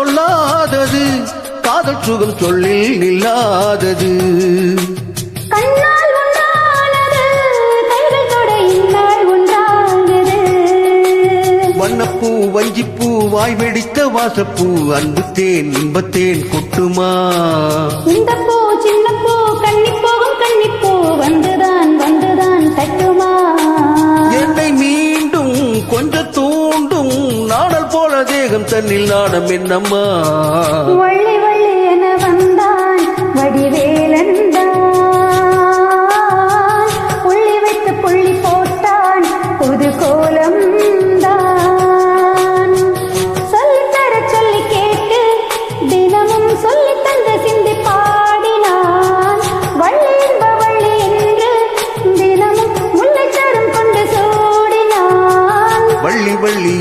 சொல்லாதது. காதல் சுகம் சொல்லில் நில்லாதது. இந்நாள் உண்டானது வண்ணப்பூ வஞ்சிப்பூ வாய் வெடித்த வாசப்பூ அன்பு தேன் இன்பத்தேன் கொட்டுமா? இந்த பூ சின்ன பூ கன்னி போகும் கன்னி பூ வந்துதான் வந்துதான் தட்டுமா? தேகம் தன்னில் நாடம் என்னம்மா?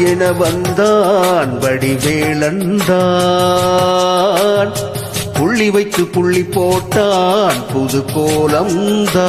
என வந்தான் வடிவேளந்தான் புள்ளி வைத்து புள்ளி போட்டான் புது கோலம்தான்.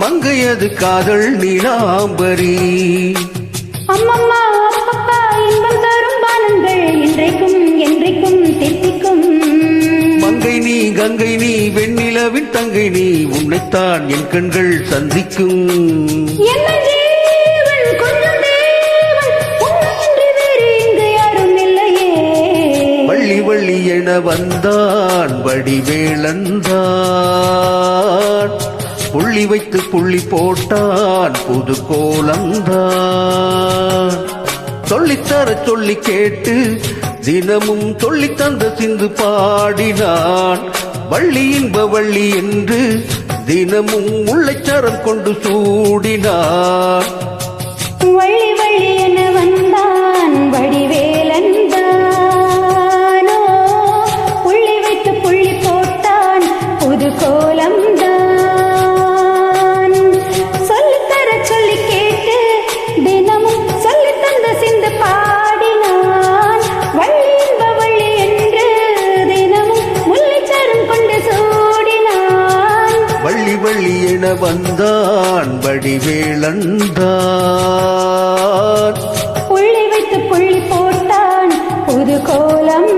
மங்கையது காதல் நீலாம்பரி? அம்மம்மா அப்பப்பா இன்பம் தரும் பானங்கள் இன்றைக்கும் என்றைக்கும் தித்திக்கும் மங்கை நீ கங்கை நீ வெண்ணிலவின் தங்கை நீ உன்னைத்தான் என் கண்கள் சந்திக்கும். வள்ளி என வந்தான் வடிவேளந்தான் புள்ளி வைத்து புள்ளி போட்டான் புது கோலம்தான் சொல்லித்தர சொல்லி கேட்டு தினமும் சொல்லி தந்த சிந்து பாடினான். வள்ளி இன்ப வள்ளி என்று தினமும் உள்ளச்சரம் கொண்டு சூடினான். வள்ளி வள்ளி வந்தான் வடிவேளந்தான் புள்ளி வைத்து புள்ளி போட்டான் புது கோலம்